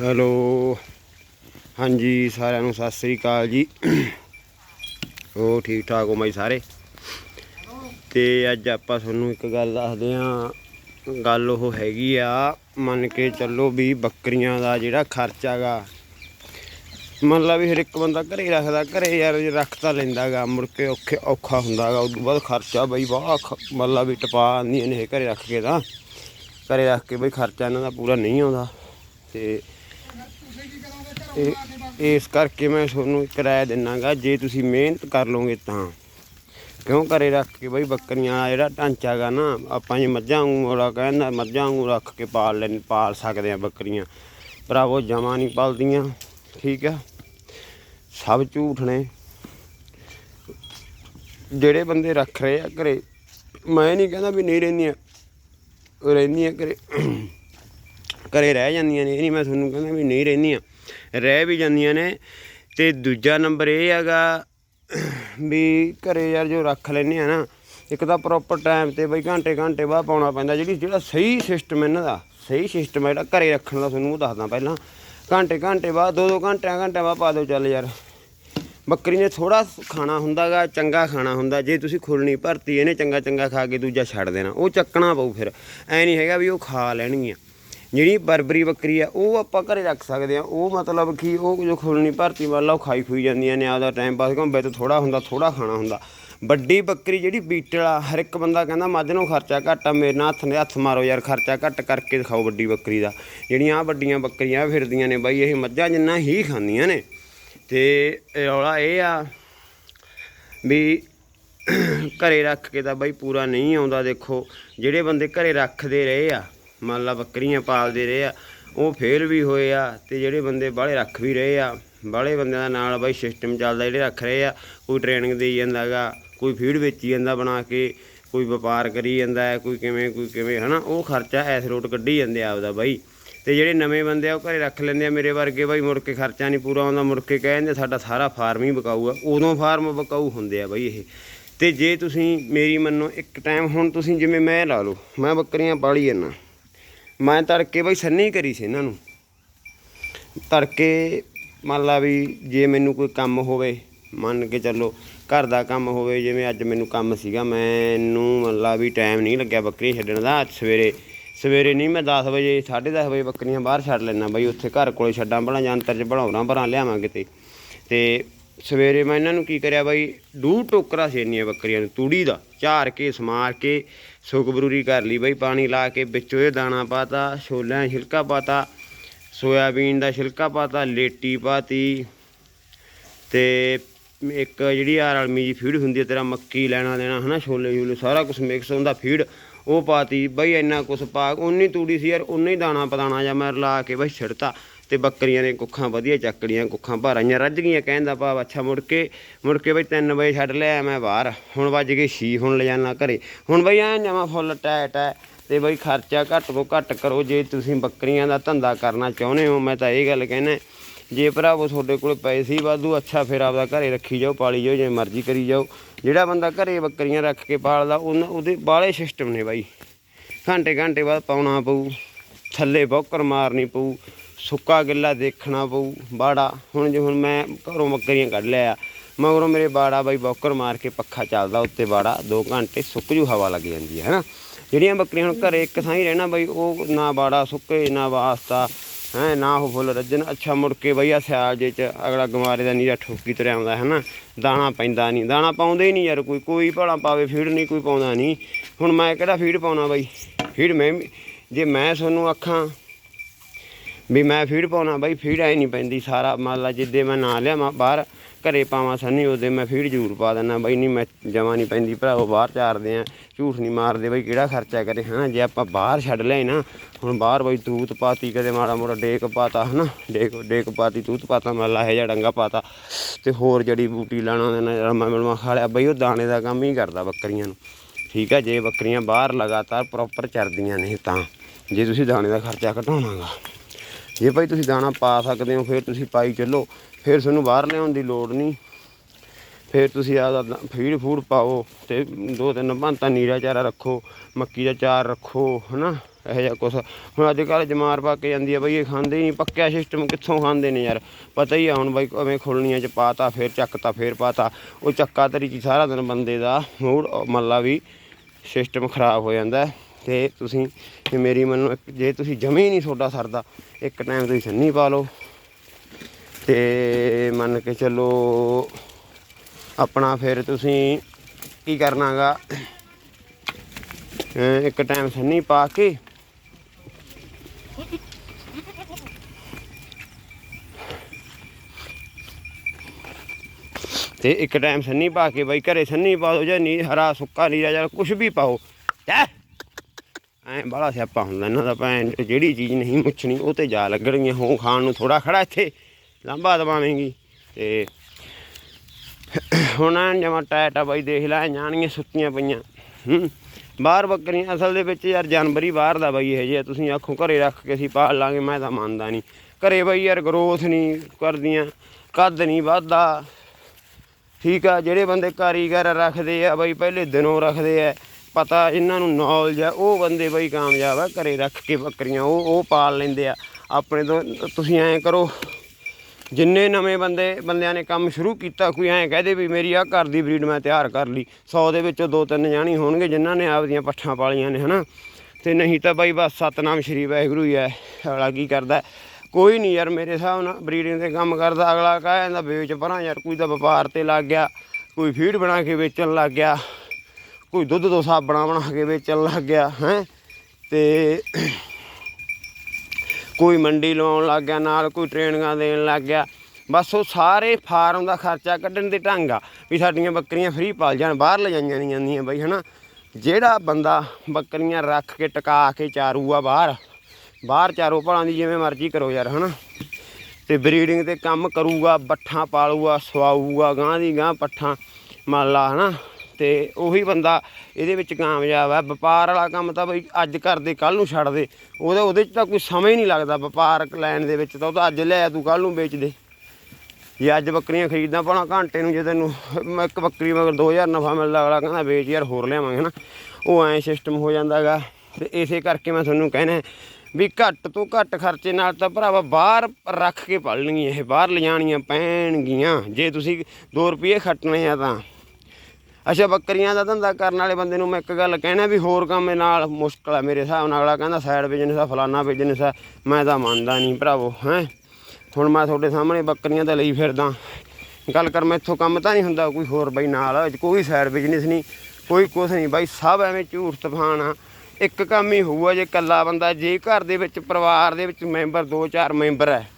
Hello. ਹਾਂਜੀ, ਸਾਰਿਆਂ ਨੂੰ ਸਤਿ ਸ੍ਰੀ ਅਕਾਲ ਜੀ। ਉਹ ਠੀਕ ਠਾਕ ਹੋ ਮਾਈ ਸਾਰੇ? ਤੇ ਅੱਜ ਆਪਾਂ ਤੁਹਾਨੂੰ ਇੱਕ ਗੱਲ ਦੱਸਦੇ ਆਂ ਗੱਲ ਉਹ ਹੈਗੀ ਆ, ਮੰਨ ਕੇ ਚੱਲੋ ਵੀ ਬੱਕਰੀਆਂ ਦਾ ਜਿਹੜਾ ਖਰਚਾ ਗਾ। ਮੰਨ ਲਾ ਵੀ ਹਰ ਇੱਕ ਬੰਦਾ ਘਰੇ ਰੱਖਦਾ, ਘਰੇ ਯਾਰ ਜੇ ਰੱਖ ਤਾਂ ਲੈਂਦਾਗਾ ਮੁੜ ਕੇ ਔਖੇ, ਔਖਾ ਹੁੰਦਾਗਾ ਉਸ ਤੋਂ ਬਾਅਦ ਖਰਚਾ ਬਈ ਬਾਹ ਮੰਨ ਲਾ ਵੀ ਟਪਾ ਆਉਂਦੀਆਂ ਨੇ ਇਹ ਘਰੇ ਰੱਖ ਕੇ ਤਾਂ। ਘਰੇ ਰੱਖ ਕੇ ਬਈ ਖਰਚਾ ਇਹਨਾਂ ਦਾ ਪੂਰਾ ਨਹੀਂ ਆਉਂਦਾ। ਤੇ ਇਹ, ਇਸ ਕਰਕੇ ਮੈਂ ਤੁਹਾਨੂੰ ਕਿਰਾਇਆ ਰਾਏ ਦਿੰਨਾਗਾ, ਜੇ ਤੁਸੀਂ ਮਿਹਨਤ ਕਰ ਲਓਗੇ ਤਾਂ। ਕਿਉਂ ਘਰੇ ਰੱਖ ਕੇ ਬਈ ਬੱਕਰੀਆਂ ਜਿਹੜਾ ਢਾਂਚਾ ਗਾ ਨਾ, ਆਪਾਂ ਜੇ ਮੱਝਾਂ ਵਾਲਾ ਕਹਿੰਦਾ ਮੱਝਾਂ ਵਾਂਗੂ ਰੱਖ ਕੇ ਪਾਲ ਲੈਣ, ਪਾਲ ਸਕਦੇ ਆ ਬੱਕਰੀਆਂ। ਭਰਾਵੋ ਜਮਾ ਨਹੀਂ ਪਾਲਦੀਆਂ, ਠੀਕ ਆ? ਸਭ ਝੂਠ ਨੇ। ਜਿਹੜੇ ਬੰਦੇ ਰੱਖ ਰਹੇ ਆ ਘਰੇ, ਮੈਂ ਨਹੀਂ ਕਹਿੰਦਾ ਵੀ ਨਹੀਂ ਰਹਿੰਦੀਆਂ। ਰਹਿੰਦੀਆਂ ਘਰੇ ਘਰੇ ਰਹਿ ਜਾਂਦੀਆਂ ਨੇ, ਇਹ ਨਹੀਂ ਮੈਂ ਤੁਹਾਨੂੰ ਕਹਿੰਦਾ ਵੀ ਨਹੀਂ ਰਹਿੰਦੀਆਂ। ਰਹਿ ਵੀ ਜਾਂਦੀਆਂ ਨੇ। ਤੇ ਦੂਜਾ ਨੰਬਰ ਇਹ ਹੈਗਾ ਵੀ ਘਰੇ ਯਾਰ ਜੋ ਰੱਖ ਲੈਨੇ ਆ ਨਾ, ਇੱਕ ਤਾਂ ਪ੍ਰੋਪਰ ਟਾਈਮ ਤੇ ਬਈ ਘੰਟੇ ਘੰਟੇ ਬਾਅਦ ਪਾਉਣਾ ਪੈਂਦਾ। ਜਿਹੜੀ, ਜਿਹੜਾ ਸਹੀ ਸਿਸਟਮ ਇਹਨਾਂ ਦਾ, ਸਹੀ ਸਿਸਟਮ ਹੈ ਜਿਹੜਾ ਘਰੇ ਰੱਖਣ ਦਾ ਤੁਹਾਨੂੰ ਉਹ ਦੱਸਦਾ ਪਹਿਲਾਂ। ਘੰਟੇ ਘੰਟੇ ਬਾਅਦ, ਦੋ ਦੋ ਘੰਟਿਆਂ ਘੰਟਿਆਂ ਬਾਅਦ ਪਾ ਦਿਓ ਚੱਲ ਯਾਰ। ਬੱਕਰੀ ਨੇ ਥੋੜਾ ਖਾਣਾ ਹੁੰਦਾਗਾ, ਚੰਗਾ ਖਾਣਾ ਹੁੰਦਾ। ਜੇ ਤੁਸੀਂ ਖੁਰਣੀ ਭਰਤੀ, ਇਹਨੇ ਚੰਗਾ ਚੰਗਾ ਖਾ ਕੇ ਦੂਜਾ ਛੱਡ ਦੇਣਾ। ਉਹ ਚੱਕਣਾ ਪਊ ਫਿਰ। ਐ ਨਹੀਂ ਹੈਗਾ ਵੀ ਉਹ ਖਾ ਲੈਣਗੀਆਂ। ਜਿਹੜੀ ਬਰਬਰੀ ਬੱਕਰੀ ਆ, ਉਹ ਆਪਾਂ ਘਰੇ ਰੱਖ ਸਕਦੇ ਆ। ਉਹ ਮਤਲਬ ਕਿ ਉਹ ਜੋ ਖੁੱਲਣੀ ਭਰਤੀ ਵਾਲਾ, ਉਹ ਖਾਈ ਖੂਈ ਜਾਂਦੀਆਂ ਨੇ, ਆਪਦਾ ਟਾਈਮ ਪਾਸ ਘੁੰਮੇ ਤੋਂ ਥੋੜਾ ਹੁੰਦਾ ਥੋੜਾ ਖਾਣਾ ਹੁੰਦਾ। ਵੱਡੀ ਬੱਕਰੀ ਜਿਹੜੀ ਬੀਟਲ ਆ, ਹਰ ਇੱਕ ਬੰਦਾ ਕਹਿੰਦਾ, ਮੱਝ ਨੂੰ ਖਰਚਾ ਘੱਟ ਆ, ਮੇਰੇ ਨਾਲ ਹੱਥ ਨੇ, ਹੱਥ ਮਾਰੋ ਯਾਰ, ਖਰਚਾ ਘੱਟ ਕਰਕੇ ਦਿਖਾਓ ਵੱਡੀ ਬੱਕਰੀ ਦਾ। ਜਿਹੜੀਆਂ ਆ ਵੱਡੀਆਂ ਬੱਕਰੀਆਂ ਫਿਰਦੀਆਂ ਨੇ ਬਾਈ, ਇਹ ਮੱਝਾਂ ਜਿੰਨਾ ਹੀ ਖਾਂਦੀਆਂ ਨੇ। ਤੇ ਰੌਲਾ ਇਹ ਆ ਵੀ ਘਰੇ ਰੱਖ ਕੇ ਤਾਂ ਬਾਈ ਪੂਰਾ ਨਹੀਂ ਆਉਂਦਾ, ਦੇਖੋ। ਜਿਹੜੇ ਬੰਦੇ ਘਰੇ ਰੱਖਦੇ ਰਹੇ ਆ ਮੰਨ ਲਾ ਬੱਕਰੀਆਂ ਪਾਲਦੇ ਰਹੇ ਆ। ਉਹ ਫੇਲ ਵੀ ਹੋਏ ਆ ਤੇ ਜਿਹੜੇ ਬੰਦੇ ਬਾਹਲੇ ਰੱਖ ਵੀ ਰਹੇ ਆ, ਬਾਹਲੇ ਬੰਦਿਆਂ ਦਾ ਨਾਲ ਬਾਈ ਸਿਸਟਮ ਚੱਲਦਾ ਜਿਹੜੇ ਰੱਖ ਰਹੇ ਆ, ਕੋਈ ਟ੍ਰੇਨਿੰਗ ਦੇਈ ਜਾਂਦਾਗਾ ਕੋਈ ਫੀਡ ਵੇਚੀ ਜਾਂਦਾ ਬਣਾ ਕੇ, ਕੋਈ ਵਪਾਰ ਕਰੀ ਜਾਂਦਾ ਹੈ ਕੋਈ ਕਿਵੇਂ ਕੋਈ ਕਿਵੇਂ, ਹਨਾ, ਉਹ ਖਰਚਾ ਐਸ ਰੋਟ ਕੱਢੀ ਜਾਂਦੇ ਆ ਆਪਦਾ ਬਾਈ। ਤੇ ਜਿਹੜੇ ਨਵੇਂ ਬੰਦੇ ਆ ਉਹ ਘਰੇ ਰੱਖ ਲੈਂਦੇ ਆ, ਮੇਰੇ ਵਰਗੇ ਬਾਈ ਮੁੜ ਕੇ ਖਰਚਾ ਨਹੀਂ ਪੂਰਾ ਆਉਂਦਾ, ਮੁੜ ਕੇ ਕਹਿੰਦੇ ਸਾਡਾ ਸਾਰਾ ਫਾਰਮ ਹੀ ਬਕਾਊ ਆ, ਉਦੋਂ ਫਾਰਮ ਬਕਾਊ ਹੁੰਦੇ ਆ ਬਾਈ ਇਹ। ਤੇ ਜੇ ਤੁਸੀਂ ਮੇਰੀ ਮੰਨੋ ਇੱਕ ਟਾਈਮ ਹੁਣ ਤੁਸੀਂ ਜਿਵੇਂ ਮੈਂ ਲਾ ਲਓ, ਮੈਂ ਬੱਕਰੀਆਂ ਪਾਲੀ ਜਾਂਦਾ ਮੈਂ ਤੜਕੇ ਬਾਈ ਸੰਨੀ ਕਰੀ ਸੀ ਇਹਨਾਂ ਨੂੰ। ਤੜਕੇ ਮੰਨ ਲਾ ਵੀ ਜੇ ਮੈਨੂੰ ਕੋਈ ਕੰਮ ਹੋਵੇ, ਮੰਨ ਕੇ ਚੱਲੋ ਘਰ ਦਾ ਕੰਮ ਹੋਵੇ, ਜਿਵੇਂ ਅੱਜ ਮੈਨੂੰ ਕੰਮ ਸੀਗਾ, ਮੈਨੂੰ ਮੰਨ ਲਾ ਵੀ ਟਾਈਮ ਨਹੀਂ ਲੱਗਿਆ ਬੱਕਰੀ ਛੱਡਣ ਦਾ। ਅੱਜ ਸਵੇਰੇ ਸਵੇਰੇ ਨਹੀਂ ਮੈਂ 10 ਵਜੇ 10:30 ਵਜੇ ਬੱਕਰੀਆਂ ਬਾਹਰ ਛੱਡ ਲੈਣਾ ਬਈ, ਉੱਥੇ ਘਰ ਕੋਲੇ ਛੱਡਾਂ ਬਣਾ ਜਾਂਤਰ ਚ ਬਣਾਉਣਾ ਭਰਾਂ ਲਿਆਵਾਂ ਕਿਤੇ। ਤੇ ਸਵੇਰੇ ਮੈਂ ਇਹਨਾਂ ਨੂੰ ਕੀ ਕਰਿਆ ਬਾਈ ਡੂ ਟੋਕਰਾ ਸੇਨੀਆਂ ਬੱਕਰੀਆਂ ਨੂੰ, ਤੂੜੀ ਦਾ ਝਾਰ ਕੇ, ਸਮਾਰ ਕੇ ਸੁਖਬਰੂਰੀ ਕਰ ਲਈ ਬਈ ਪਾਣੀ ਲਾ ਕੇ ਵਿੱਚੋਂ ਇਹ ਦਾਣਾ ਪਾਤਾ, ਛੋਲਿਆਂ ਦਾ ਛਿਲਕਾ ਪਾਤਾ, ਸੋਇਆਬੀਨ ਦਾ ਛਿਲਕਾ ਪਾਤਾ, ਲੇਟੀ ਪਾਤੀ ਤੇ ਇੱਕ ਜਿਹੜੀ ਆ ਰਲਮੀ ਜੀ ਫੀਡ ਹੁੰਦੀ ਹੈ, ਤੇਰਾ ਮੱਕੀ ਲੈਣਾ ਦੇਣਾ, ਹਨਾ, ਛੋਲੇ ਛੋਲੇ, ਸਾਰਾ ਕੁਝ ਮਿਕਸ ਹੁੰਦਾ, ਫੀਡ ਉਹ ਪਾਤੀ, ਬਈ ਇੰਨਾ ਕੁਛ ਪਾ ਉਨੀ ਤੂੜੀ ਸੀ ਯਾਰ ਉਨੇ ਹੀ ਦਾਣਾ ਪਦਾਣਾ ਜਾਂ ਮੈਂ ਲਾ ਕੇ ਬਈ ਛਿੜਤਾ। ਤੇ ਬੱਕਰੀਆਂ ਨੇ ਕੁੱਖਾਂ ਵਧੀਆ ਚੱਕ ਲੀਆਂ ਕੁੱਖਾਂ ਆਈਆਂ ਰੱਜ ਗਈਆਂ ਕਹਿੰਦਾ ਭਾਵ, ਅੱਛਾ ਮੁੜ ਕੇ ਮੁੜ ਕੇ ਬਈ 3 ਵਜੇ ਛੱਡ ਲਿਆ, ਮੈਂ ਬਾਹਰ, ਹੁਣ ਵੱਜ ਗਏ 6 ਹੁਣ ਲਿਜਾਣਾ ਘਰੇ। ਹੁਣ ਬਈ ਐ ਨਵਾਂ ਫੁੱਲ ਟੈਟ ਹੈ ਤੇ ਬਈ ਖਰਚਾ ਘੱਟ ਤੋਂ ਘੱਟ ਕਰੋ, ਜੇ ਤੁਸੀਂ ਬੱਕਰੀਆਂ ਦਾ ਧੰਦਾ ਕਰਨਾ ਚਾਹੁੰਦੇ ਹੋ, ਮੈਂ ਤਾਂ ਇਹ ਗੱਲ ਕਹਿਣਾ, ਜੇ ਭਰਾਵੋ ਤੁਹਾਡੇ ਕੋਲ ਪੈਸੇ ਹੀ ਵਾਧੂ, ਅੱਛਾ ਫਿਰ ਆਪਦਾ ਘਰੇ ਰੱਖੀ ਜਾਓ, ਪਾਲੀ ਜਾਓ, ਜਿਵੇਂ ਮਰਜ਼ੀ ਕਰੀ ਜਾਓ। ਜਿਹੜਾ ਬੰਦਾ ਘਰੇ ਬੱਕਰੀਆਂ ਰੱਖ ਕੇ ਪਾਲਦਾ, ਉਹਨਾਂ, ਉਹਦੇ ਬਾਹਲੇ ਸਿਸਟਮ ਨੇ ਬਾਈ। ਘੰਟੇ ਘੰਟੇ ਬਾਅਦ ਪਾਉਣਾ ਪਊ, ਥੱਲੇ ਬੌਕਰ ਮਾਰਨੀ ਪਊ ਸੁੱਕਾ ਗਿੱਲਾ ਦੇਖਣਾ ਪਊ, ਬਾੜਾ। ਹੁਣ ਜੇ ਹੁਣ ਮੈਂ ਘਰੋਂ ਬੱਕਰੀਆਂ ਕੱਢ ਲਿਆ, ਮਗਰੋਂ ਮੇਰੇ ਬਾੜਾ ਬਾਈ ਬੌਕਰ ਮਾਰ ਕੇ ਪੱਖਾ ਚੱਲਦਾ ਉੱਤੇ ਬਾੜਾ 2 ਘੰਟੇ ਸੁੱਕ ਜੂ, ਹਵਾ ਲੱਗ ਜਾਂਦੀ ਹੈ, ਹੈਨਾ? ਜਿਹੜੀਆਂ ਬੱਕਰੀਆਂ ਹੁਣ ਘਰੇ ਇੱਕ ਥਾਂ ਹੀ ਰਹਿਣਾ ਬਾਈ, ਉਹ ਨਾ ਬਾੜਾ ਸੁੱਕੇ, ਨਾ ਵਾਸਤਾ, ਹੈ, ਨਾ ਉਹ ਫੁੱਲ ਰੱਜਣ। ਅੱਛਾ, ਮੁੜ ਕੇ ਬਈ ਆ ਸਿਆਲ ਜੇ ਚ ਅਗਲਾ ਗਮਾਰੇ ਦਾ ਨੀਰਾ ਠੋਕੀ ਤੁਰਿਆ ਆਉਂਦਾ ਹੈ ਨਾ ਦਾਣਾ ਪੈਂਦਾ ਨਹੀਂ। ਦਾਣਾ ਪਾਉਂਦੇ ਹੀ ਨਹੀਂ ਯਾਰ ਕੋਈ ਕੋਈ ਭਲਾ ਪਾਵੇ, ਫੀਡ ਨਹੀਂ, ਕੋਈ ਪਾਉਂਦਾ ਨਹੀਂ। ਹੁਣ ਮੈਂ ਕਿਹੜਾ ਫੀਡ ਪਾਉਣਾ ਬਾਈ? ਫੀਡ ਮੈਂ ਵੀ- ਜੇ ਮੈਂ ਤੁਹਾਨੂੰ ਆਖਾਂ ਵੀ ਮੈਂ ਫੀਡ ਪਾਉਣਾ ਬਾਈ, ਫੀਡ ਐ ਨਹੀਂ ਪੈਂਦੀ, ਸਾਰਾ ਮੰਨ ਲਾ ਜਿੱਦੇ ਮੈਂ ਨਾ ਲਿਆਵਾਂ ਬਾਹਰ ਘਰੇ ਪਾਵਾਂ ਸੰਨੀ, ਉਹਦੇ ਮੈਂ ਫੀਡ ਜ਼ਰੂਰ ਪਾ ਦਿੰਦਾ, ਬਾਈ ਨਹੀਂ ਮੈਂ ਜਮਾ ਨਹੀਂ ਪੈਂਦੀ ਭਰਾਵੋ ਬਾਹਰ ਚਾਰਦੇ ਆ, ਝੂਠ ਨਹੀਂ ਮਾਰਦੇ, ਬਾਈ ਕਿਹੜਾ ਖਰਚਾ ਕਰੇ, ਹਾਂ, ਜੇ ਆਪਾਂ ਬਾਹਰ ਛੱਡ ਲਿਆ ਨਾ, ਹੁਣ ਬਾਹਰ ਬਾਈ ਤੂਤ ਪਾਤੀ, ਕਦੇ ਮਾੜਾ ਮੋੜਾ ਡੇਕ ਪਾਤਾ, ਹਨਾ, ਡੇਕ ਡੇਕ ਪਾਤੀ, ਤੂਤ ਪਾਤਾ ਮੈਂ ਲਾਹੇ ਜਾਂ ਡੰਗਾ ਪਾਤਾ, ਤੇ ਹੋਰ ਜੜੀ ਬੂਟੀ ਲਾਣਾ ਦੇ ਨਾਲ, ਰਮਾ ਮਿਲਮਾ ਖਾ ਲਿਆ, ਬਾਈ ਉਹ ਦਾਣੇ ਦਾ ਕੰਮ ਹੀ ਕਰਦਾ ਬੱਕਰੀਆਂ ਨੂੰ, ਠੀਕ ਆ, ਜੇ ਬੱਕਰੀਆਂ ਬਾਹਰ ਲਗਾਤਾਰ ਪ੍ਰੋਪਰ ਚਰਦੀਆਂ ਨੇ ਤਾਂ, ਜੇ ਤੁਸੀਂ ਦਾਣੇ ਦਾ ਖਰਚਾ ਘਟਾਉਣਾਗਾ। ਜੇ ਭਾਈ ਤੁਸੀਂ ਦਾਣਾ ਪਾ ਸਕਦੇ ਹੋ, ਫਿਰ ਤੁਸੀਂ ਪਾਈ ਚੱਲੋ। ਫਿਰ ਤੁਹਾਨੂੰ ਬਾਹਰ ਲਿਆਉਣ ਦੀ ਲੋੜ ਨਹੀਂ। ਫਿਰ ਤੁਸੀਂ ਆਦਾ ਫੀਡ ਫੂਡ ਪਾਓ ਤੇ ਦੋ ਤਿੰਨ ਭਾਂਤਾ ਨੀਰਾ ਚਾਰਾ ਰੱਖੋ, ਮੱਕੀ ਦਾ ਚਾਰ ਰੱਖੋ, ਹਨਾ? ਇਹੋ ਜਿਹਾ ਕੁਛ। ਹੁਣ ਅੱਜ ਕੱਲ੍ਹ ਜਮਾਰ ਪਾ ਕੇ ਜਾਂਦੀ ਆ ਬਈ, ਇਹ ਖਾਂਦੇ ਹੀ ਨਹੀਂ। ਪੱਕਿਆ ਸਿਸਟਮ ਕਿੱਥੋਂ ਖਾਂਦੇ ਨੇ ਯਾਰ? ਪਤਾ ਹੀ ਆ ਹੁਣ ਬਈ ਐਵੇਂ ਖੁੱਲਣੀਆਂ ਚ ਪਾਤਾ, ਫਿਰ ਚੱਕਤਾ, ਫਿਰ ਪਾਤਾ। ਉਹ ਚੱਕਾ ਤਰੀ ਚ ਸਾਰਾ ਦਿਨ ਬੰਦੇ ਦਾ ਮੂਡ, ਮੱਲਾ ਵੀ ਸਿਸਟਮ ਖਰਾਬ ਹੋ ਜਾਂਦਾ। ਤੇ ਤੁਸੀਂ ਜੇ ਮੇਰੀ ਮੰਨੋ ਜੇ ਤੁਸੀਂ ਜਮੇ ਹੀ ਨਹੀਂ ਤੁਹਾਡਾ ਸਰਦਾ, ਇੱਕ ਟਾਈਮ ਤੁਸੀਂ ਸੰਨੀ ਪਾ ਲਓ। ਤੇ ਮੰਨ ਕੇ ਚੱਲੋ ਆਪਣਾ ਫਿਰ ਤੁਸੀਂ ਕੀ ਕਰਨਾਗਾ? ਇੱਕ ਟਾਈਮ ਸੰਨੀ ਪਾ ਕੇ ਤੇ ਇੱਕ ਟਾਈਮ ਸੰਨੀ ਪਾ ਕੇ ਬਈ ਘਰੇ ਸੰਨੀ ਪਾ ਦੋ ਜਾਂ ਨੀ ਹਰਾ ਸੁੱਕਾ ਨੀਰਾ ਜਾਂ ਕੁਝ ਵੀ ਪਾਓ। ਹੈ? ਐ ਬੜਾ ਸਿਆਪਾ ਹੁੰਦਾ ਇਹਨਾਂ ਦਾ ਭੈਣ ਜਿਹੜੀ ਚੀਜ਼ ਨਹੀਂ ਮੁੱਛਣੀ, ਉਹ ਤੇ ਜਾ ਲੱਗਣਗੀਆਂ, ਹੋ ਖਾਣ ਨੂੰ ਥੋੜਾ ਖੜਾ ਇੱਥੇ ਲੰਬਾ ਦਵਾਵੇਂਗੀ ਤੇ ਹੁਣ ਜਮਾ ਟੈਟ ਆ ਬਾਈ ਦੇਖ ਲੈ ਜਾਣੀਆਂ ਸੁੱਤੀਆਂ ਪਈਆਂ, ਹੂੰ। ਬਾਹਰ ਬੱਕਰੀਆਂ, ਅਸਲ ਦੇ ਵਿੱਚ ਯਾਰ ਜਾਨਵਰ ਬਾਹਰ ਦਾ ਬਾਈ ਇਹ ਜੇ, ਤੁਸੀਂ ਆਖੋ ਘਰੇ ਰੱਖ ਕੇ ਅਸੀਂ ਪਾਲ ਲਾਂਗੇ, ਮੈਂ ਤਾਂ ਮੰਨਦਾ ਨਹੀਂ। ਘਰੇ ਬਾਈ ਯਾਰ ਗਰੋਥ ਨਹੀਂ ਕਰਦੀਆਂ, ਕੱਦ ਨਹੀਂ ਵੱਧਦਾ। ਠੀਕ ਆ, ਜਿਹੜੇ ਬੰਦੇ ਕਾਰੀਗਰ ਰੱਖਦੇ ਆ, ਬਈ ਪਹਿਲੇ ਦਿਨੋਂ ਰੱਖਦੇ ਆ ਪਤਾ ਇਹਨਾਂ ਨੂੰ ਨੌਲੇਜ ਆ, ਉਹ ਬੰਦੇ ਬਈ ਕਾਮਯਾਬ ਆ, ਘਰੇ ਰੱਖ ਕੇ ਬੱਕਰੀਆਂ ਉਹ ਉਹ ਪਾਲ ਲੈਂਦੇ ਆ। ਆਪਣੇ ਤੋਂ ਤੁਸੀਂ ਐਂ ਕਰੋ, ਜਿੰਨੇ ਨਵੇਂ ਬੰਦੇ, ਬੰਦਿਆਂ ਨੇ ਕੰਮ ਸ਼ੁਰੂ ਕੀਤਾ, ਕੋਈ ਐਂ ਕਹਦੇ ਵੀ ਮੇਰੀ ਆ ਘਰ ਦੀ ਬਰੀਡ ਮੈਂ ਤਿਆਰ ਕਰ ਲਈ। 100 ਦੇ ਵਿੱਚੋਂ ਦੋ ਤਿੰਨ ਜਾਣੀ ਹੋਣਗੇ ਜਿਨ੍ਹਾਂ ਨੇ ਆਪਦੀਆਂ ਪੱਠਾਂ ਪਾਲੀਆਂ ਨੇ, ਹਨਾ? ਤੇ ਨਹੀਂ ਤਾਂ ਬਾਈ ਬਸ ਸਤਨਾਮ ਸ਼੍ਰੀ ਵਾਹਿਗੁਰੂ ਹੀ ਹੈ ਅਗਲਾ ਕੀ ਕਰਦਾ? ਕੋਈ ਨਹੀਂ ਯਾਰ, ਮੇਰੇ ਹਿਸਾਬ ਨਾਲ ਬਰੀਡਿੰਗ ਤੇ ਕੰਮ ਕਰਦਾ, ਅਗਲਾ ਕਹਿ ਜਾਂਦਾ ਵੇਚ ਪਰਾਂ ਯਾਰ, ਕੋਈ ਤਾਂ ਵਪਾਰ ਤੇ ਲੱਗ ਗਿਆ, ਕੋਈ ਫੀਡ ਬਣਾ ਕੇ ਵੇਚਣ ਲੱਗ ਗਿਆ। ਕੋਈ ਦੁੱਧ ਤੋਂ ਸਾਬਣਾ ਬਣਾ ਕੇ ਵੇਚਣ ਲੱਗ ਗਿਆ, ਹੈ? ਤੇ ਕੋਈ ਮੰਡੀ ਲਵਾਉਣ ਲੱਗ ਗਿਆ, ਨਾਲ ਕੋਈ ਟ੍ਰੇਨਿੰਗਾਂ ਦੇਣ ਲੱਗ ਗਿਆ। ਬਸ ਉਹ ਸਾਰੇ ਫਾਰਮ ਦਾ ਖਰਚਾ ਕੱਢਣ ਦੇ ਢੰਗ ਆ, ਵੀ ਸਾਡੀਆਂ ਬੱਕਰੀਆਂ ਫ੍ਰੀ ਪਾਲ ਜਾਣ, ਬਾਹਰ ਲਿਜਾਈਆਂ ਨਹੀਂ ਜਾਂਦੀਆਂ ਬਈ, ਹਨਾ? ਜਿਹੜਾ ਬੰਦਾ ਬੱਕਰੀਆਂ ਰੱਖ ਕੇ ਟਿਕਾ ਕੇ ਚਾਰੂਗਾ ਬਾਹਰ ਬਾਹਰ ਚਾਰੋ ਭਾਲਾਂ ਦੀ ਜਿਵੇਂ ਮਰਜ਼ੀ ਕਰੋ ਯਾਰ, ਹਨਾ? ਤੇ ਬਰੀਡਿੰਗ ਤੇ ਕੰਮ ਕਰੂਗਾ, ਬੱਠਾਂ ਪਾਲੂਗਾ, ਸਵਾਊਗਾ ਗਾਂ ਦੀ ਗਾਂ ਪੱਠਾਂ ਮਾਲਾ ਲਾ, ਹਨਾ? ਤੇ ਉਹੀ ਬੰਦਾ ਇਹਦੇ ਵਿੱਚ ਕਾਮਯਾਬ ਹੈ ਵਪਾਰ ਵਾਲਾ ਕੰਮ ਤਾਂ ਬਈ ਅੱਜ ਕਰਦੇ ਕੱਲ ਨੂੰ ਛੱਡ ਦੇ। ਉਹਦੇ ਉਹਦੇ 'ਚ ਤਾਂ ਕੋਈ ਸਮਾਂ ਹੀ ਨਹੀਂ ਲੱਗਦਾ ਵਪਾਰਕ ਲੈਣ ਦੇ ਵਿੱਚ ਤਾਂ ਉਹ ਤਾਂ ਅੱਜ ਲੈ ਤੂੰ ਕੱਲ ਨੂੰ ਵੇਚ ਦੇ। ਜੇ ਅੱਜ ਬੱਕਰੀਆਂ ਖਰੀਦਦਾ ਭਲਾ ਘੰਟੇ ਨੂੰ ਜੇ ਤੈਨੂੰ ਇੱਕ ਬੱਕਰੀ ਮਗਰ 2000 ਨਫਾ ਮਿਲਦਾ, ਅਗਲਾ ਕਹਿੰਦਾ ਵੇਚ ਯਾਰ ਹੋਰ ਲਿਆਵਾਂਗੇ ਨਾ। ਉਹ ਐਂ ਸਿਸਟਮ ਹੋ ਜਾਂਦਾਗਾ। ਤੇ ਇਸੇ ਕਰਕੇ ਮੈਂ ਤੁਹਾਨੂੰ ਕਹਿਣਾ ਵੀ ਘੱਟ ਤੋਂ ਘੱਟ ਖਰਚੇ ਨਾਲ ਤਾਂ ਭਰਾਵਾ ਬਾਹਰ ਰੱਖ ਕੇ ਪਾਲਣਗੀਆਂ ਇਹ, ਬਾਹਰ ਲਿਜਾਣੀਆਂ ਪੈਣਗੀਆਂ। ਜੇ ਤੁਸੀਂ 2 ਰੁਪਏ ਖੱਟਣੇ ਆ ਤਾਂ। ਅੱਛਾ, ਬੱਕਰੀਆਂ ਦਾ ਧੰਦਾ ਕਰਨ ਵਾਲੇ ਬੰਦੇ ਨੂੰ ਮੈਂ ਇੱਕ ਗੱਲ ਕਹਿਣਾ ਵੀ ਹੋਰ ਕੰਮ ਨਾਲ ਮੁਸ਼ਕਲ ਆ ਮੇਰੇ ਹਿਸਾਬ ਨਾਲ। ਅਗਲਾ ਕਹਿੰਦਾ ਸਾਈਡ ਬਿਜ਼ਨਸ ਆ, ਫਲਾਨਾ ਬਿਜ਼ਨਸ ਆ। ਮੈਂ ਤਾਂ ਮੰਨਦਾ ਨਹੀਂ ਭਰਾਵੋ, ਹੈ। ਹੁਣ ਮੈਂ ਤੁਹਾਡੇ ਸਾਹਮਣੇ ਬੱਕਰੀਆਂ ਤਾਂ ਲਈ ਫਿਰਦਾ। ਗੱਲ ਕਰ ਮੈਥੋਂ ਕੰਮ ਤਾਂ ਨਹੀਂ ਹੁੰਦਾ ਕੋਈ ਹੋਰ ਬਈ ਨਾਲ ਕੋਈ ਸਾਈਡ ਬਿਜ਼ਨਸ ਨਹੀਂ, ਕੋਈ ਕੁਛ ਨਹੀਂ। ਬਾਈ ਸਭ ਐਵੇਂ ਝੂਠ ਤੂਫਾਨ ਆ। ਇੱਕ ਕੰਮ ਹੀ ਹੋਊਗਾ ਜੇ ਇਕੱਲਾ ਬੰਦਾ, ਜੇ ਘਰ ਦੇ ਵਿੱਚ, ਪਰਿਵਾਰ ਦੇ ਵਿੱਚ ਮੈਂਬਰ ਦੋ ਚਾਰ ਮੈਂਬਰ ਹੈ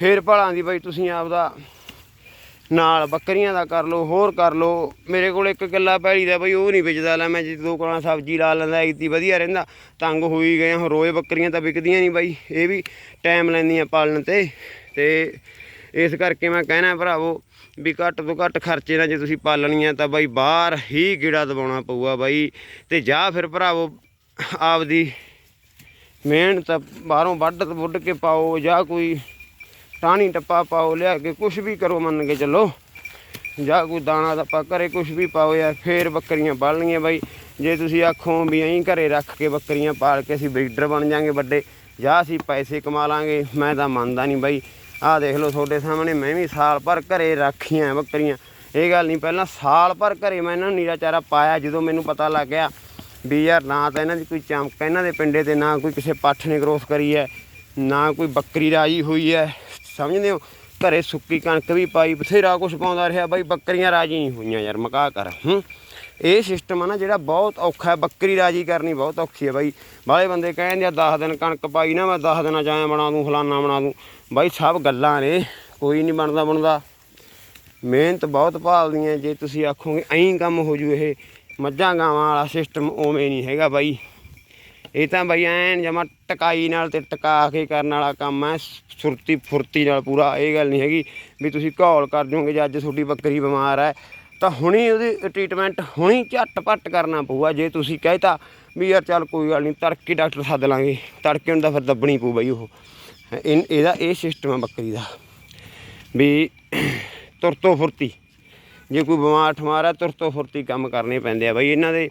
ਫੇਰ ਭਲਾਂ ਦੀ ਬਾਈ ਤੁਸੀਂ ਆਪਦਾ ਨਾਲ ਬੱਕਰੀਆਂ ਦਾ ਕਰ ਲਓ, ਹੋਰ ਕਰ ਲਓ। ਮੇਰੇ ਕੋਲ ਇੱਕ ਕਿੱਲਾ ਪੈਲੀ ਦਾ ਬਈ, ਉਹ ਨਹੀਂ ਵੇਚਦਾ। ਲੈ ਮੈਂ ਜੇ ਦੋ ਕੋਲਾਂ ਸਬਜ਼ੀ ਲਾ ਲੈਂਦਾ ਇਤੀ ਵਧੀਆ ਰਹਿੰਦਾ। ਤੰਗ ਹੋਈ ਗਏ ਹੁਣ ਰੋਜ਼ ਬੱਕਰੀਆਂ ਤਾਂ ਵਿਕਦੀਆਂ ਨਹੀਂ ਬਾਈ। ਇਹ ਵੀ ਟਾਈਮ ਲੈਂਦੀਆਂ ਪਾਲਣ ਤੇ। ਤੇ ਇਸ ਕਰਕੇ ਮੈਂ ਕਹਿਣਾ ਭਰਾਵੋ ਵੀ ਘੱਟ ਤੋਂ ਘੱਟ ਖਰਚੇ ਨਾਲ ਜੇ ਤੁਸੀਂ ਪਾਲਣੀਆਂ ਤਾਂ ਬਾਈ ਬਾਹਰ ਹੀ ਗੇੜਾ ਦਬਾਉਣਾ ਪਊਗਾ ਬਾਈ। ਤੇ ਜਾਂ ਫਿਰ ਭਰਾਵੋ ਆਪਦੀ ਮਿਹਨਤ ਬਾਹਰੋਂ ਵੱਢ ਵੁੱਢ ਕੇ ਪਾਓ ਜਾਂ ਕੋਈ ਟਾਣੀ ਟੱਪਾ ਪਾਓ, ਲਿਆ ਕੇ ਕੁਝ ਵੀ ਕਰੋ ਮੰਨ ਕੇ ਚੱਲੋ। ਜਾਂ ਕੋਈ ਦਾਣਾ ਟੱਪਾ ਘਰੇ ਕੁਝ ਵੀ ਪਾਓ ਯਾਰ ਫੇਰ ਬੱਕਰੀਆਂ ਪਾਲਣੀਆਂ ਬਾਈ। ਜੇ ਤੁਸੀਂ ਆਖੋ ਵੀ ਐਂ ਘਰੇ ਰੱਖ ਕੇ ਬੱਕਰੀਆਂ ਪਾਲ ਕੇ ਅਸੀਂ ਬਰੀਡਰ ਬਣ ਜਾਾਂਗੇ ਵੱਡੇ, ਜਾਂ ਅਸੀਂ ਪੈਸੇ ਕਮਾ ਲਾਂਗੇ, ਮੈਂ ਤਾਂ ਮੰਨਦਾ ਨਹੀਂ ਬਾਈ। ਆਹ ਦੇਖ ਲਓ ਤੁਹਾਡੇ ਸਾਹਮਣੇ ਮੈਂ ਵੀ ਸਾਲ ਭਰ ਘਰੇ ਰੱਖੀਆਂ ਬੱਕਰੀਆਂ। ਇਹ ਗੱਲ ਨਹੀਂ, ਪਹਿਲਾਂ ਸਾਲ ਭਰ ਘਰੇ ਮੈਂ ਇਹਨਾਂ ਨੂੰ ਨੀਰਾ ਚਾਰਾ ਪਾਇਆ, ਜਦੋਂ ਮੈਨੂੰ ਪਤਾ ਲੱਗ ਗਿਆ ਵੀ ਯਾਰ ਨਾ ਤਾਂ ਇਹਨਾਂ ਦੀ ਕੋਈ ਚਮਕ, ਇਹਨਾਂ ਦੇ ਪਿੰਡੇ ਤੇ ਨਾ ਕੋਈ ਕਿਸੇ ਪੱਠ ਨੇ ਗਰੋਥ ਕਰੀ ਹੈ, ਨਾ ਕੋਈ ਬੱਕਰੀ ਰਾਜੀ ਹੋਈ ਹੈ। ਸਮਝਦੇ ਹੋ? ਘਰੇ ਸੁੱਕੀ ਕਣਕ ਵੀ ਪਾਈ, ਬਥੇਰਾ ਕੁਝ ਪਾਉਂਦਾ ਰਿਹਾ, ਬਾਈ ਬੱਕਰੀਆਂ ਰਾਜੀ ਨਹੀਂ ਹੋਈਆਂ ਯਾਰ, ਮਕਾ ਕਰ, ਹੂੰ? ਇਹ ਸਿਸਟਮ ਆ ਨਾ ਜਿਹੜਾ ਬਹੁਤ ਔਖਾ ਹੈ, ਬੱਕਰੀ ਰਾਜੀ ਕਰਨੀ ਬਹੁਤ ਔਖੀ ਹੈ ਬਾਈ। ਬਾਲੇ ਬੰਦੇ ਕਹਿੰਦੇ ਆ 10 ਦਿਨ ਕਣਕ ਪਾਈ ਨਾ, ਮੈਂ 10 ਦਿਨਾਂ ਚ ਬਣਾ ਦੂੰ, ਫਲਾਨਾ ਬਣਾ ਦੂੰ। ਬਾਈ ਸਭ ਗੱਲਾਂ ਨੇ, ਕੋਈ ਨਹੀਂ ਬਣਦਾ ਬਣਦਾ। ਮਿਹਨਤ ਬਹੁਤ ਭਾਲਦੀਆਂ, ਜੇ ਤੁਸੀਂ ਆਖੋਗੇ, ਐਂ ਕੰਮ ਹੋ ਜੂ ਇਹ। ਮੱਝਾਂ ਗਾਵਾਂ ਵਾਲਾ ਸਿਸਟਮ ਉਵੇਂ ਨਹੀਂ ਹੈਗਾ ਬਾਈ। ਇਹ ਤਾਂ ਬਈ ਐਨ ਜਮਾ ਟਕਾਈ ਨਾਲ ਤੇ ਟਕਾ ਕੇ ਕਰਨ ਵਾਲਾ ਕੰਮ ਹੈ, ਸੁਰਤੀ ਫੁਰਤੀ ਨਾਲ ਪੂਰਾ, ਇਹ ਗੱਲ ਨਹੀਂ ਹੈਗੀ ਵੀ ਤੁਸੀਂ ਘੋਲ ਕਰ ਜੋਗੇ ਜੇ ਅੱਜ ਤੁਹਾਡੀ ਬੱਕਰੀ ਬਿਮਾਰ ਹੈ। ਤਾਂ ਹੁਣੀ ਉਹਦੀ ਟ੍ਰੀਟਮੈਂਟ ਹੁਣੀ ਝੱਟ-ਪੱਟ ਕਰਨਾ ਪਊਗਾ, ਜੇ ਤੁਸੀਂ ਕਹਿਤਾ ਵੀ ਯਾਰ ਚੱਲ ਕੋਈ ਗੱਲ ਨਹੀਂ, ਤੜਕੇ ਡਾਕਟਰ ਸੱਦ ਲਾਂਗੇ, ਤੜਕੇ ਨੂੰ ਤਾਂ ਫਿਰ ਦੱਬਣੀ ਪਊ ਬਈ ਉਹ। ਇਹ- ਇਹਦਾ, ਇਹ ਸਿਸਟਮ ਹੈ ਬੱਕਰੀ ਦਾ। ਵੀ ਤੁਰਤੋ ਫੁਰਤੀ, ਜੇ ਕੋਈ ਬਿਮਾਰ ਠਮਾਰ ਆ ਤੁਰਤੋ ਫੁਰਤੀ ਕੰਮ ਕਰਨੇ ਪੈਂਦੇ ਆ ਬਾਈ। ਇਹਨਾਂ ਦੇ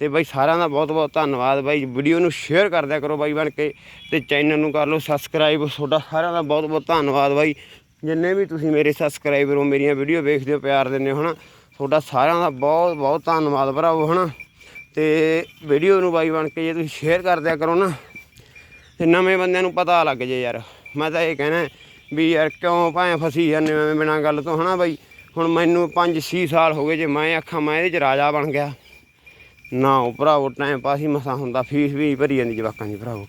ਤੇ ਬਾਈ ਸਾਰਿਆਂ ਦਾ ਬਹੁਤ ਬਹੁਤ ਧੰਨਵਾਦ ਬਾਈ। ਵੀਡੀਓ ਨੂੰ ਸ਼ੇਅਰ ਕਰ ਦਿਆ ਕਰੋ ਬਾਈ ਬਣ ਕੇ ਤੇ ਚੈਨਲ ਨੂੰ ਕਰ ਲਓ ਸਬਸਕ੍ਰਾਈਬ ਤੁਹਾਡਾ ਸਾਰਿਆਂ ਦਾ ਬਹੁਤ ਬਹੁਤ ਧੰਨਵਾਦ ਬਾਈ। ਜਿੰਨੇ ਵੀ ਤੁਸੀਂ ਮੇਰੇ ਸਬਸਕ੍ਰਾਈਬਰ ਹੋ, ਮੇਰੀਆਂ ਵੀਡੀਓ ਵੇਖਦੇ ਹੋ, ਪਿਆਰ ਦਿੰਦੇ ਹੋ, ਹਨਾ? ਤੁਹਾਡਾ ਸਾਰਿਆਂ ਦਾ ਬਹੁਤ ਬਹੁਤ ਧੰਨਵਾਦ ਭਰਾਵੋ, ਹਨਾ? ਤੇ ਵੀਡੀਓ ਨੂੰ ਬਾਈ ਬਣ ਕੇ ਜੇ ਤੁਸੀਂ ਸ਼ੇਅਰ ਕਰ ਦਿਆ ਕਰੋ ਨਾ, ਤੇ ਨਵੇਂ ਬੰਦਿਆਂ ਨੂੰ ਪਤਾ ਲੱਗ ਜੇ ਯਾਰ। ਮੈਂ ਤਾਂ ਇਹ ਕਹਿਣਾ ਵੀ ਯਾਰ ਕਿਉਂ ਭਾਵੇਂ ਫਸੀ ਜਾਂਦੇ ਹੋ ਐਵੇਂ ਬਿਨਾਂ ਗੱਲ ਤੋਂ, ਹਨਾ ਬਾਈ? ਹੁਣ ਮੈਨੂੰ 5-6 ਸਾਲ ਹੋ ਗਏ ਜੇ ਮੈਂ ਆਖਾਂ, ਮੈਂ ਇਹਦੇ ਚ ਰਾਜਾ ਬਣ ਗਿਆ। ਨਾ ਉਹ ਭਰਾਵੋ ਟਾਈਮ ਪਾਸ ਹੀ ਮਸਾ ਹੁੰਦਾ, ਫੀਸ ਵੀ ਭਰੀ ਜਾਂਦੀ ਜਵਾਕਾਂ ਦੀ ਭਰਾਵੋ।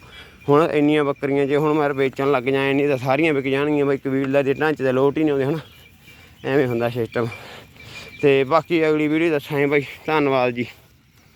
ਹੁਣ ਇੰਨੀਆਂ ਬੱਕਰੀਆਂ ਜੇ ਹੁਣ ਮੈਂ ਵੇਚਣ ਲੱਗ ਜਾਏ ਨਹੀਂ ਤਾਂ ਸਾਰੀਆਂ ਵਿਕ ਜਾਣਗੀਆਂ, ਬਈ ਬਾਈ ਕਬੀਲਾ ਦੇ, ਢਾਂਚੇ ਦੇ ਲੋਟ ਹੀ ਨਹੀਂ ਆਉਂਦੇ, ਹਨਾ? ਐਵੇਂ ਹੁੰਦਾ ਸਿਸਟਮ ਤੇ ਬਾਕੀ ਅਗਲੀ ਵੀਡੀਓ ਦੱਸਾਂਗੇ ਬਾਈ। ਧੰਨਵਾਦ ਜੀ।